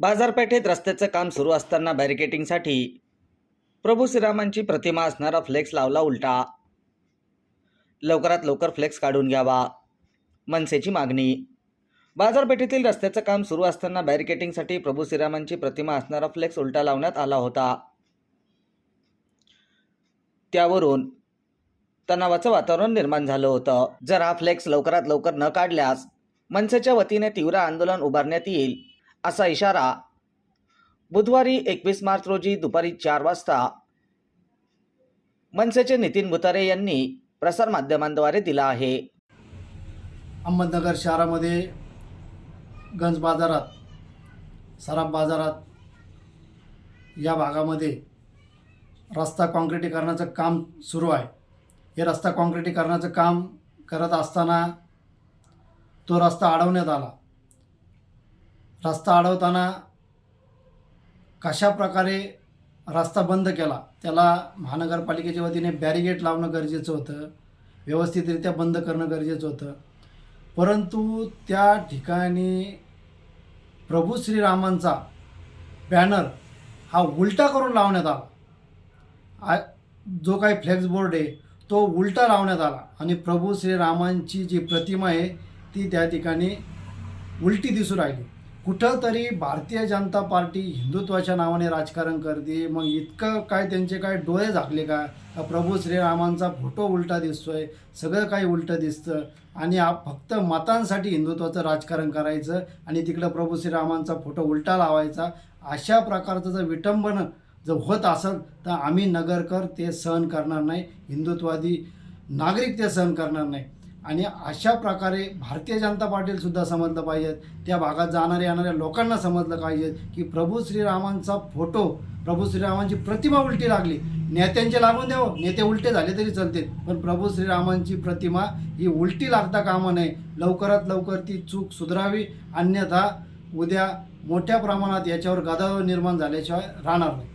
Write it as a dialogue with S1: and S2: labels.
S1: बाजारपेठेत रस्त्याचं काम सुरू असताना बॅरिकेटिंगसाठी प्रभू श्रीरामांची प्रतिमा असणारा फ्लेक्स लावला उलटा. लवकरात लवकर फ्लेक्स काढून घ्यावा मनसेची मागणी. बाजारपेठेतील रस्त्याचं काम सुरू असताना बॅरिकेटिंगसाठी प्रभू श्रीरामांची प्रतिमा असणारा फ्लेक्स उलटा लावण्यात आला होता. त्यावरून तणावाचं वातावरण निर्माण झालं होतं. जर हा फ्लेक्स लवकरात लवकर न काढल्यास मनसेच्या वतीने तीव्र आंदोलन उभारण्यात येईल. असा इशारा बुधवारी एकवीस मार्च रोजी दुपारी चार वाजता मनसेचे नितीन बुतारे यांनी प्रसारमाध्यमांद्वारे दिला आहे.
S2: अहमदनगर शहरामध्ये गंज बाजारात सराफ बाजारात या भागामध्ये रस्ता काँक्रिटीकरणाचं काम सुरू आहे. हे रस्ता काँक्रिटीकरणाचं काम करत असताना तो रस्ता अडवण्यात आला. रस्ता अडवताना कशा प्रकारे रस्ता बंद केला त्याला महानगरपालिकेच्या वतीने बॅरिगेट लावणं गरजेचं होतं व्यवस्थितरित्या बंद करणं गरजेचं होतं. परंतु त्या ठिकाणी प्रभू श्रीरामांचा बॅनर हा उलटा करून लावण्यात आला. आ जो काही फ्लेक्स बोर्ड आहे तो उलटा लावण्यात आला आणि प्रभू श्रीरामांची जी प्रतिमा आहे ती त्या ठिकाणी उलटी दिसू राहिली. कुठंतरी भारतीय जनता पार्टी हिंदुत्वाच्या नावाने राजकारण करते. मग इतकं काय त्यांचे काय डोळे झाकले का? का प्रभू श्रीरामांचा फोटो उलटा दिसतोय सगळं काही उलटं दिसतं आणि आप फक्त मतांसाठी हिंदुत्वाचं राजकारण करायचं आणि तिकडं प्रभू श्रीरामांचा फोटो उलटा लावायचा अशा प्रकारचं जर विटंबन जर होत असेल तर आम्ही नगरकर ते सहन करणार नाही हिंदुत्वादी नागरिक ते सहन करणार नाही. आणि अशा प्रकारे भारतीय जनता पार्टीलासुद्धा समजलं पाहिजेत त्या भागात जाणाऱ्या येणाऱ्या लोकांना समजलं पाहिजेत की प्रभू श्रीरामांचा फोटो प्रभू श्रीरामांची प्रतिमा उलटी लागली. नेत्यांचे लागून द्यावं. नेते उलटे झाले तरी चालते पण प्रभू श्रीरामांची प्रतिमा ही उलटी लागता कामा नये. लवकरात लवकर ती चूक सुधरावी. अन्यथा उद्या मोठ्या प्रमाणात याच्यावर गदारोळ निर्माण झाल्याशिवाय राहणार नाही.